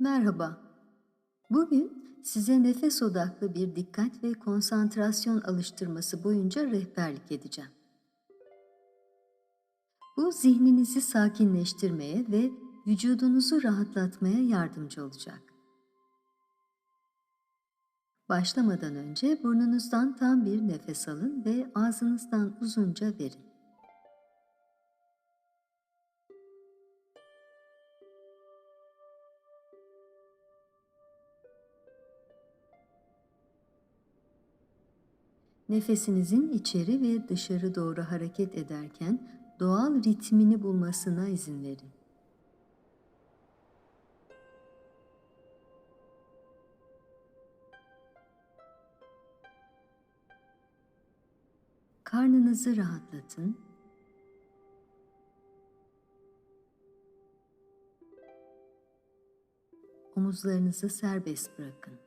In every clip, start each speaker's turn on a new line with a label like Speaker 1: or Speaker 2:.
Speaker 1: Merhaba. Bugün size nefes odaklı bir dikkat ve konsantrasyon alıştırması boyunca rehberlik edeceğim. Bu zihninizi sakinleştirmeye ve vücudunuzu rahatlatmaya yardımcı olacak. Başlamadan önce burnunuzdan tam bir nefes alın ve ağzınızdan uzunca verin. Nefesinizin içeri ve dışarı doğru hareket ederken doğal ritmini bulmasına izin verin. Karnınızı rahatlatın. Omuzlarınızı serbest bırakın.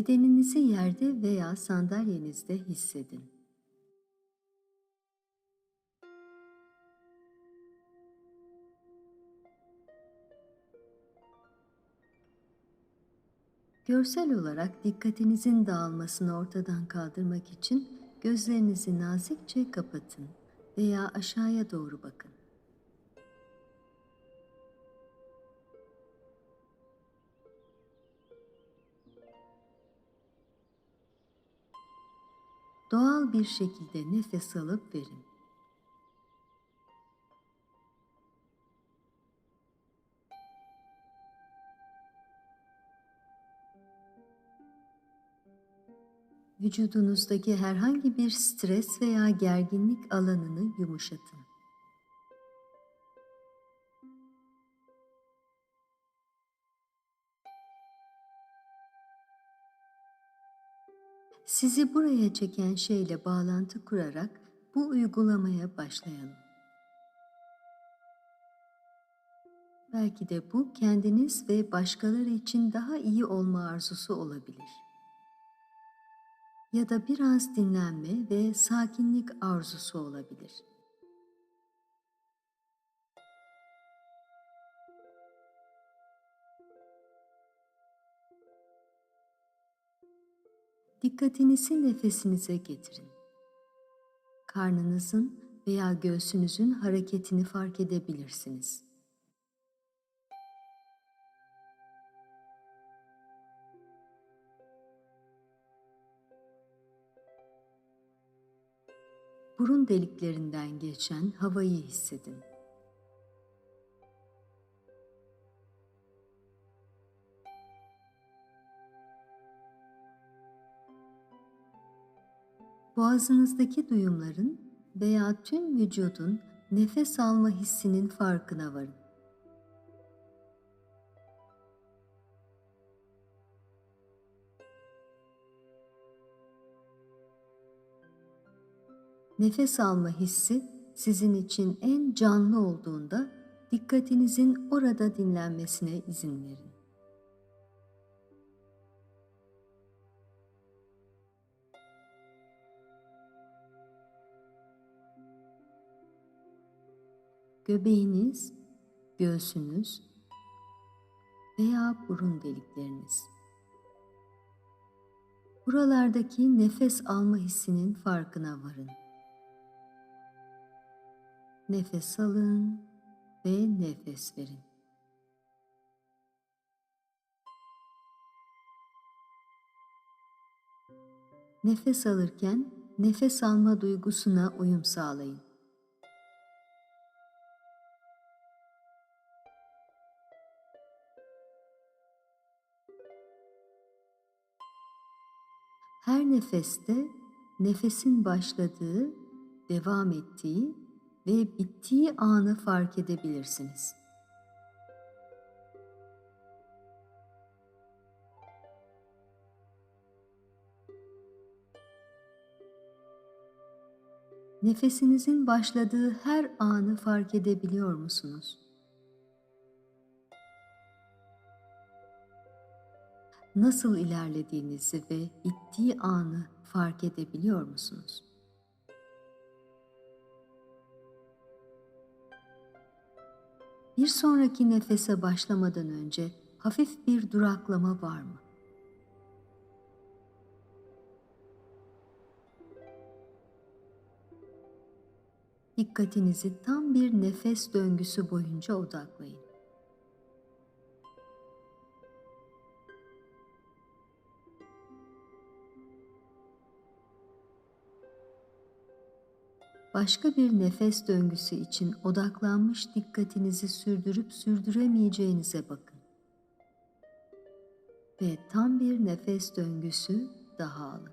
Speaker 1: Bedeninizi yerde veya sandalyenizde hissedin. Görsel olarak dikkatinizin dağılmasını ortadan kaldırmak için gözlerinizi nazikçe kapatın veya aşağıya doğru bakın. Doğal bir şekilde nefes alıp verin. Vücudunuzdaki herhangi bir stres veya gerginlik alanını yumuşatın. Sizi buraya çeken şeyle bağlantı kurarak bu uygulamaya başlayalım. Belki de bu kendiniz ve başkaları için daha iyi olma arzusu olabilir. Ya da biraz dinlenme ve sakinlik arzusu olabilir. Dikkatinizi nefesinize getirin. Karnınızın veya göğsünüzün hareketini fark edebilirsiniz. Burun deliklerinden geçen havayı hissedin. Boğazınızdaki duyumların veya tüm vücudun nefes alma hissinin farkına varın. Nefes alma hissi sizin için en canlı olduğunda dikkatinizin orada dinlenmesine izin verin. Göbeğiniz, göğsünüz veya burun delikleriniz. Buralardaki nefes alma hissinin farkına varın. Nefes alın ve nefes verin. Nefes alırken nefes alma duygusuna uyum sağlayın. Her nefeste nefesin başladığı, devam ettiği ve bittiği anı fark edebilirsiniz. Nefesinizin başladığı her anı fark edebiliyor musunuz? Nasıl ilerlediğinizi ve bittiği anı fark edebiliyor musunuz? Bir sonraki nefese başlamadan önce hafif bir duraklama var mı? Dikkatinizi tam bir nefes döngüsü boyunca odaklayın. Başka bir nefes döngüsü için odaklanmış dikkatinizi sürdürüp sürdüremeyeceğinize bakın. Ve tam bir nefes döngüsü daha alın.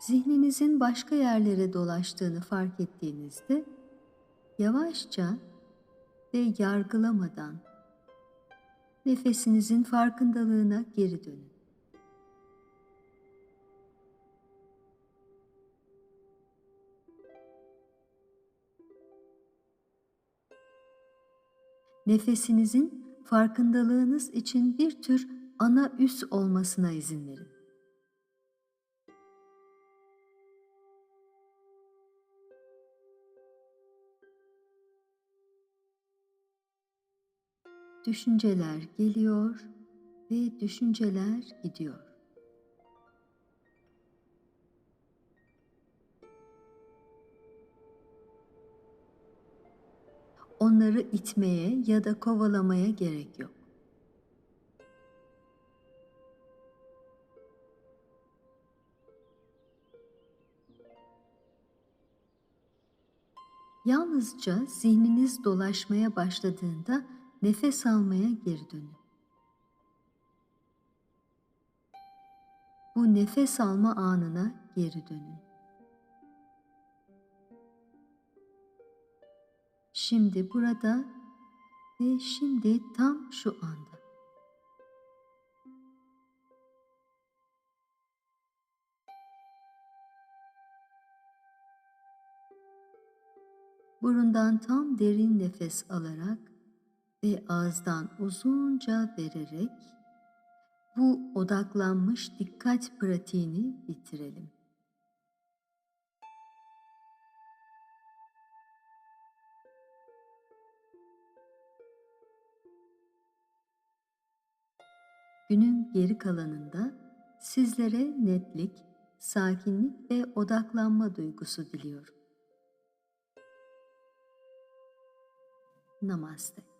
Speaker 1: Zihninizin başka yerlere dolaştığını fark ettiğinizde yavaşça ve yargılamadan nefesinizin farkındalığına geri dönün. Nefesinizin farkındalığınız için bir tür ana üs olmasına izin verin. Düşünceler geliyor ve düşünceler gidiyor. Onları itmeye ya da kovalamaya gerek yok. Yalnızca zihniniz dolaşmaya başladığında nefes almaya geri dönün. Bu nefes alma anına geri dönün. Şimdi burada ve şimdi tam şu anda. Burundan tam derin nefes alarak ve ağızdan uzunca vererek bu odaklanmış dikkat pratiğini bitirelim. Günün geri kalanında sizlere netlik, sakinlik ve odaklanma duygusu diliyorum. Namaste.